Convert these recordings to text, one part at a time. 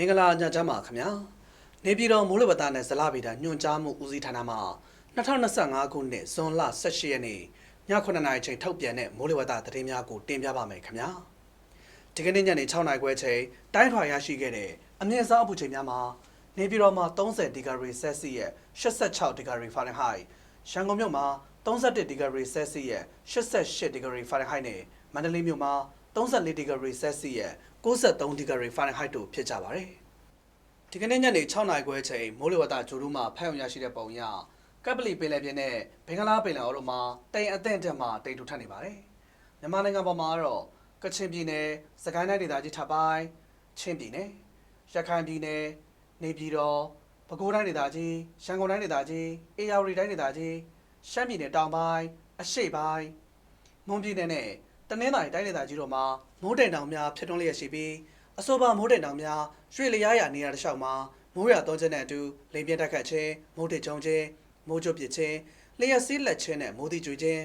မင်္ဂလာညချမ်းပါခင်ဗျာနေပြည်တော်မိုးလေဝသနဲ့ဇလဗေဒညွှန်ကြားမှုဦးစီးဌာနမှ2025ခုနှစ်ဇွန်လ18ရက်နေ့ည9:00နာရီချိန်ထုတ်ပြန်တဲ့မိုးလေဝသသတင်းများကိုတင်ပြပါမယ်ခင်ဗျာဒီကနေ့ညနေ6:00နာရီခွဲချိန်တိုင်းထွာရရှိခဲ့တဲ့အမြင့်ဆုံးအပူချိန်များမှာနေပြည်တော်မှာ30ဒီဂရီဆယ်စီယပ်86ဒီဂရီဖာရင်ဟိုက်ရန်ကုန်မြို့မှာ31ဒီဂရီဆယ်စီယပ်88ဒီဂရီဖာရင်ဟိုက်နဲ့မန္တလေးမြို့မှာ 34ဒီဂရီဆယ်စီယပ်63ဒီဂရီဖာရင်ဟိုက်တို့ဖြစ်ကြပါတယ်။ဒီကနေ့ညနေ6နာရီခွဲချိန်မိုးလေဝသဂျိုရူးမှာဖတ်ရရရှိတဲ့ပုံရကပ်ပလီပင်လယ်ပြင်နဲ့ဘင်္ဂလားပင်လယ်အော်တို့မှာတိမ်အသင့်တက်မှာတိမ်ထူထပ်နေပါတယ်။မြန်မာနိုင်ငံပေါ်မှာတော့ကချင်ပြည်နယ်၊စကိုင်းတိုင်းဒေသကြီးထပ်ပိုင်း၊ချင်းပြည်နယ်၊ရခိုင်ပြည်နယ်၊နေပြည်တော်၊ပဲခူးတိုင်းဒေသကြီး၊ရန်ကုန်တိုင်းဒေသကြီး၊အေရဝတီတိုင်းဒေသကြီး၊ရှမ်းပြည်နယ်တောင်ပိုင်း၊အရှေ့ပိုင်း၊မွန်ပြည်နယ်နဲ့ တနင်္သာရီတိုင်းဒေသကြီးတို့မှာမိုးတိမ်တောင်များဖြစ်ထွန်းလျက်ရှိပြီးအဆိုပါမိုးတိမ်တောင်များရွှေလျားရနေရာတစ်လျှောက်မှာမိုးရွာသွန်းခြင်းနဲ့အတူလိမ်ပြင်းတက်ခတ်ခြင်းမိုးတိမ်ကျုံခြင်းမိုးကြိုပစ်ခြင်းလျှက်စီးလက်ခြင်းနဲ့မိုးတိကျွေခြင်း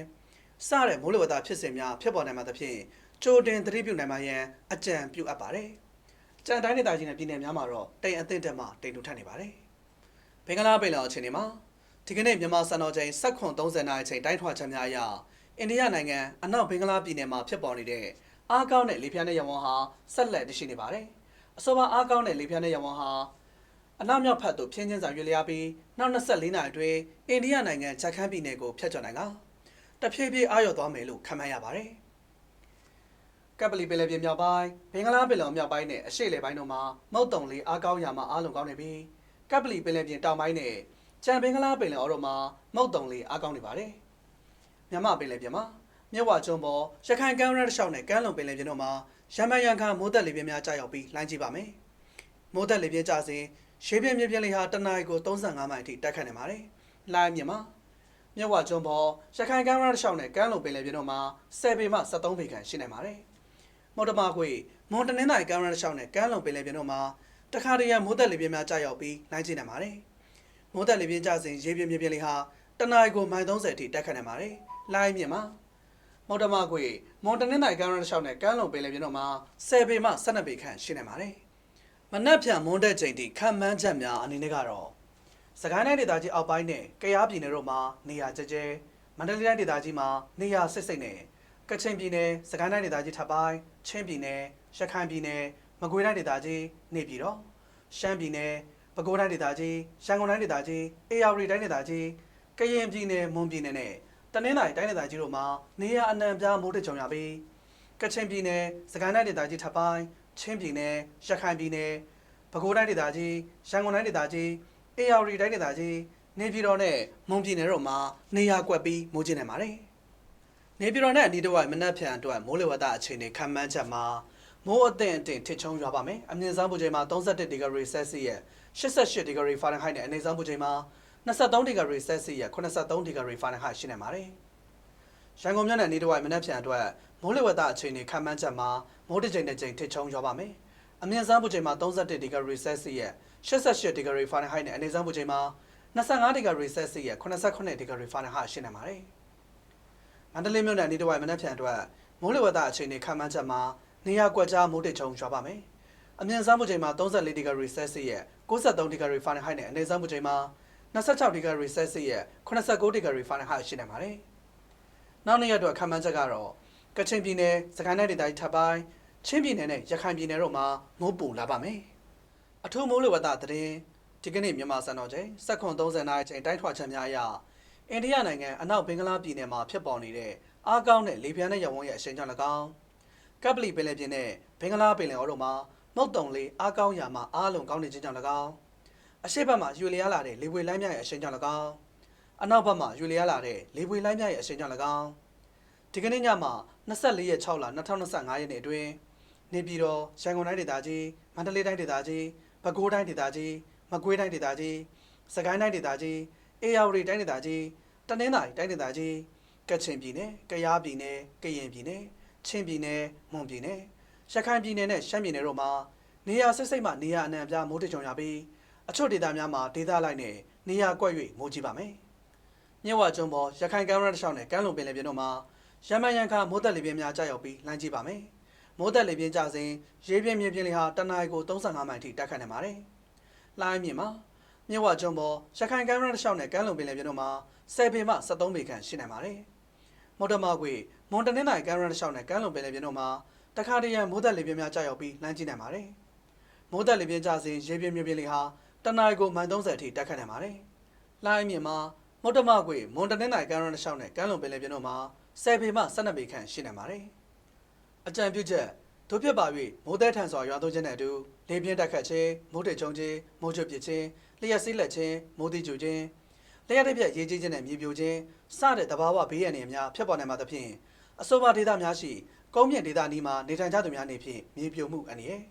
စတဲ့မိုးလေဝသဖြစ်စဉ်များဖြစ်ပေါ်နိုင်မှာသဖြင့်ကြိုတင်သတိပြုနိုင်မှရန်အကြံပြုအပ်ပါတယ်။ကြံတိုင်းဒေသကြီးနဲ့ပြည်နယ်များမှာတော့တိမ်အသင့်တက်မှတိမ်ထူထပ်နေပါတယ်။ဘင်္ဂလားပင်လယ်အခြေအနေမှာဒီကနေ့မြန်မာစံတော်ချိန်7:30နာရီချိန်တိုင်းထွာချက်များအရ အိန္ဒိယနိုင်ငံအနောက်ဘင်္ဂလားပြည်နယ်မှာဖြစ်ပေါ်နေတဲ့အားကောင်းတဲ့လေပြင်းတဲ့ရဝန်းဟာဆက်လက်တရှိနေပါတယ်။အဆိုပါအားကောင်းတဲ့လေပြင်းတဲ့ရဝန်းဟာအနောက်မြောက်ဘက်သို့ဖြင်းချင်းစာရွေ့လျားပြီးနောက်24နာရီအတွင်းအိန္ဒိယနိုင်ငံဂျက်ခန်းပြည်နယ်ကိုဖျက်ချော်နိုင်ကတဖြည်းဖြည်းအားလျော့သွားမယ်လို့ခန့်မှန်းရပါတယ်။ကပ်ပလီပင်လယ်ပြင်မြောက်ပိုင်းဘင်္ဂလားပင်လယ်မြောက်ပိုင်းနဲ့အရှေ့လေပိုင်းတို့မှာမုတ်တုံလေးအားကောင်းရာမှာအားလုံးကောင်းနေပြီးကပ်ပလီပင်လယ်ပြင်တောင်ပိုင်းနဲ့ကြံဘင်္ဂလားပင်လယ်အော်တို့မှာမုတ်တုံလေးအားကောင်းနေပါတယ်။ မြမပင်လယ်ပြင်မှာမြဝကျွန်းပေါ်ရခိုင်ကမ်းရိုးတန်းတစ်လျှောက်နဲ့ကမ်းလွန်ပင်လယ်ပြင်တို့မှာရမန်ရန်ခါမိုးသက်လေပြင်းများကြာရောက်ပြီးလိုင်းကြည့်ပါမယ်။မိုးသက်လေပြင်းကြစဉ်ရှေးပြင်းမြင်းပြင်းလေးဟာတနအီကို35မိုင်အထိတိုက်ခတ်နေပါတယ်။လိုင်းမြင်မှာမြဝကျွန်းပေါ်ရခိုင်ကမ်းရိုးတန်းတစ်လျှောက်နဲ့ကမ်းလွန်ပင်လယ်ပြင်တို့မှာ10ပေမှ73ပေခန့်ရှိနေပါတယ်။မော်တမာခွေမွန်တနင်္သာရီကမ်းရိုးတန်းတစ်လျှောက်နဲ့ကမ်းလွန်ပင်လယ်ပြင်တို့မှာတခါတရံမိုးသက်လေပြင်းများကြာရောက်ပြီးလိုင်းကြည့်နေပါတယ်။မိုးသက်လေပြင်းကြစဉ်ရေပြင်းမြင်းပြင်းလေးဟာတနအီကိုမိုင်30အထိတိုက်ခတ်နေပါတယ်။ လိုင်းမြင်မှာမော်တမကွေမွန်တနင်္သာရီကမ်းရိုးတစ်လျှောက်နဲ့ကမ်းလွန်ပင်လယ်ပြင်တို့မှာ10ပေမှ12ပေခန့်ရှိနေပါတယ်။မနက်ဖြန်မွန်တဲ့ချိန်ထိခံမှန်းချက်များအနေနဲ့ကတော့စကိုင်းတိုင်းဒေသကြီးအောက်ပိုင်းနဲ့ကယားပြည်နယ်တို့မှာနေရာကျကျမန္တလေးတိုင်းဒေသကြီးမှာနေရာစစ်စိတ်နဲ့ကချင်ပြည်နယ်စကိုင်းတိုင်းဒေသကြီးထပ်ပိုင်းချင်းပြည်နယ်ရခိုင်ပြည်နယ်မကွေးတိုင်းဒေသကြီးနေပြည်တော်ရှမ်းပြည်နယ်ပဲခူးတိုင်းဒေသကြီးရန်ကုန်တိုင်းဒေသကြီးအေရဝတီတိုင်းဒေသကြီးကရင်ပြည်နယ်မွန်ပြည်နယ်နဲ့ တနင်္သာရီတိုင်းဒေသကြီးတို့မှာနေရအနှံပြားမိုးတကြုံရပြီးကချင်ပြည်နယ်စကိုင်းတိုင်းဒေသကြီးထပ်ပိုင်းချင်းပြည်နယ်ရခိုင်ပြည်နယ်ပဲခူးတိုင်းဒေသကြီးရန်ကုန်တိုင်းဒေသကြီးအေရဝတီတိုင်းဒေသကြီးနေပြည်တော်နဲ့မွန်ပြည်နယ်တို့မှာနေရကွက်ပြီးမိုးကျနေပါတယ်နေပြည်တော်နဲ့အနီးတစ်ဝိုက်မနက်ဖြန်အတွက်မိုးလေဝသအခြေအနေခန့်မှန်းချက်မှာမိုးအသင့်အတင်ထစ်ချုံရွာပါမယ်အမြင့်ဆုံးပူချိန်မှာ31ဒီဂရီဆယ်စီယပ်88ဒီဂရီဖာရင်ဟိုက်နဲ့အနည်းဆုံးပူချိန်မှာ 23ဒီဂရီဆယ်စီယပ်83ဒီဂရီဖာရင်ဟိုက်ရှိနေပါတယ်။ရန်ကုန်မြို့နယ်နေတစ်ဝိုက်မနက်ဖြန်အတွက်မိုးလေဝသအခြေအနေခန့်မှန်းချက်မှာမိုးတစ်ချိန်နဲ့ချိန်ထစ်ချုံရွာပါမယ်။အမြင့်ဆုံးပူချိန်မှာ31ဒီဂရီဆယ်စီယပ်88ဒီဂရီဖာရင်ဟိုက်နဲ့အနည်းဆုံးပူချိန်မှာ25ဒီဂရီဆယ်စီယပ်89ဒီဂရီဖာရင်ဟိုက်ရှိနေပါတယ်။မန္တလေးမြို့နယ်နေတစ်ဝိုက်မနက်ဖြန်အတွက်မိုးလေဝသအခြေအနေခန့်မှန်းချက်မှာနေရာကွက်ကြားမိုးတစ်ချုံရွာပါမယ်။အမြင့်ဆုံးပူချိန်မှာ34ဒီဂရီဆယ်စီယပ်63ဒီဂရီဖာရင်ဟိုက်နဲ့အနည်းဆုံးပူချိန်မှာ 26ဒီဂရီဆယ်စီယပ်89ဒီဂရီဖာရင်ဟိုက်ရှိနေပါတယ်။နောက်နေ့ရက်အတွက်ခံမှန်းချက်ကတော့ကချင်ပြည်နယ်စကိုင်းတိုင်းဒေသကြီးထပ်ပိုင်းချင်းပြည်နယ်နဲ့ရခိုင်ပြည်နယ်တို့မှာမိုးပူလာပါမယ်။အထူးမိုးလေဝသသတင်းဒီကနေ့မြန်မာစံတော်ချိန်7:30နာရီချိန်တိုင်းထွာချက်များအရအိန္ဒိယနိုင်ငံအနောက်ဘင်္ဂလားပြည်နယ်မှာဖြစ်ပေါ်နေတဲ့အားကောင်းတဲ့လေပြင်းတဲ့ရဝန်းရဲ့အရှိန်ကြောင့်၎င်းကပ်ပလီပင်လယ်ပြင်နဲ့ဘင်္ဂလားပင်လယ်အော်တို့မှာမုတ်တုံလေးအားကောင်းရာမှာအားလုံးကောင်းနေခြင်းကြောင့်၎င်း အရှိတ်ဘက်မှာရွေလျားလာတဲ့လေပွေလိုင်းများရဲ့အရှိန်ကြောင့်၎င်းအနောက်ဘက်မှာရွေလျားလာတဲ့လေပွေလိုင်းများရဲ့အရှိန်ကြောင့်၎င်းဒီကနေ့ညမှာ24ရက်6လ2025ရက်နေ့အတွင်းနေပြည်တော်ရန်ကုန်တိုင်းဒေသကြီးမန္တလေးတိုင်းဒေသကြီးပဲခူးတိုင်းဒေသကြီးမကွေးတိုင်းဒေသကြီးစကိုင်းတိုင်းဒေသကြီးအေရဝတီတိုင်းဒေသကြီးတနင်္သာရီတိုင်းဒေသကြီးကချင်ပြည်နယ်ကယားပြည်နယ်ကရင်ပြည်နယ်ချင်းပြည်နယ်မွန်ပြည်နယ်ရခိုင်ပြည်နယ်နဲ့ရှမ်းပြည်နယ်တို့မှာနေရာစိတ်စိတ်မှနေရာအနှံ့အပြားမိုးတကြုံရပြီး အချို့ဒေသများမှာဒေသလိုက်နဲ့နေရာကွက်၍မိုးကြီးပါမယ်။မြဝကျွန်းပေါ်ရခိုင်ကမ်းရိုးတစ်လျှောက်နဲ့ကမ်းလွန်ပင်လယ်ပြင်တို့မှာရမန်ရန်ခါမိုးသက်လေပြင်းများကြာရောက်ပြီးလိုင်းကြီးပါမယ်။မိုးသက်လေပြင်းကြစဉ်ရေပြင်းမြေပြင်းလေဟာတနအီကို35မိုင်ထိတိုက်ခတ်နေပါတယ်။လိုင်းမြင့်မှာမြဝကျွန်းပေါ်ရခိုင်ကမ်းရိုးတစ်လျှောက်နဲ့ကမ်းလွန်ပင်လယ်ပြင်တို့မှာ10ပေမှ73ပေခန့်ရှိနိုင်ပါတယ်။မော်တမကွေမွန်တနင်္သာရီကမ်းရိုးတစ်လျှောက်နဲ့ကမ်းလွန်ပင်လယ်ပြင်တို့မှာတခါတရံမိုးသက်လေပြင်းများကြာရောက်ပြီးလှမ်းကြည့်နိုင်ပါတယ်။မိုးသက်လေပြင်းကြစဉ်ရေပြင်းမြေပြင်းလေဟာ တနအီကိုမိုင်30အထိတိုက်ခတ်နိုင်ပါတယ်။လိုင်းမြင့်မှာမော်တမကွေမွန်တနင်္သာရီကမ်းရိုးတစ်လျှောက်နဲ့ကမ်းလွန်ပင်လယ်ပြင်တို့မှာ10ပေမှ12ပေခန့်ရှိနိုင်ပါတယ်။အကြံပြုချက်တို့ဖြစ်ပါ၍မိုးသည်ထန်စွာရွာသွန်းခြင်းနဲ့အတူလေပြင်းတက်ခတ်ခြင်းမိုးတိတ်ချုံခြင်းမိုးချွတ်ပစ်ခြင်းလျှက်စီးလက်ခြင်းမိုးတိကျူခြင်းလျှက်တစ်ပြက်ရေးကြီးခြင်းနဲ့မြေပြိုခြင်းစတဲ့သဘာဝဘေးရန်တွေများဖြစ်ပေါ်နိုင်မှာသဖြင့်အဆိုပါဒေသများရှိကုန်းမြင့်ဒေသနီးမှာနေထိုင်ကြသူများနေဖြင့်မြေပြိုမှုအန္တရာယ်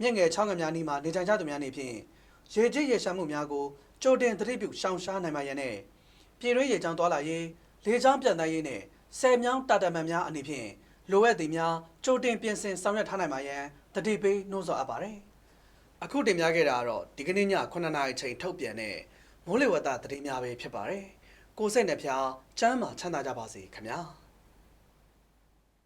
မြင့်ငယ်ချောင်းငယ်များနီးမှာနေထိုင်ကြသူများနေဖြင့် ရေကြီးရေရှမ်းမှုများကိုကြိုတင်သတိပြုရှောင်ရှားနိုင်ပါရန်နဲ့ပြည်တွင်းရေချောင်းသွားလာရေးလေချောင်းပြန်တန်းရေးနဲ့ဆယ်မြောင်းတာတမန်များအနေဖြင့်လိုအပ်သည်များကြိုတင်ပြင်ဆင်ဆောင်ရွက်ထားနိုင်ပါရန်တတိပေးနှိုးဆော်အပ်ပါတယ်။အခုတင်ပြခဲ့တာကတော့ဒီကနေ့ည9:00နာရီချိန်ထုတ်ပြန်တဲ့မိုးလေဝသသတင်းများပဲဖြစ်ပါတယ်။ကိုယ်စိတ်နှပြချမ်းသာချမ်းသာကြပါစေခင်ဗျာ။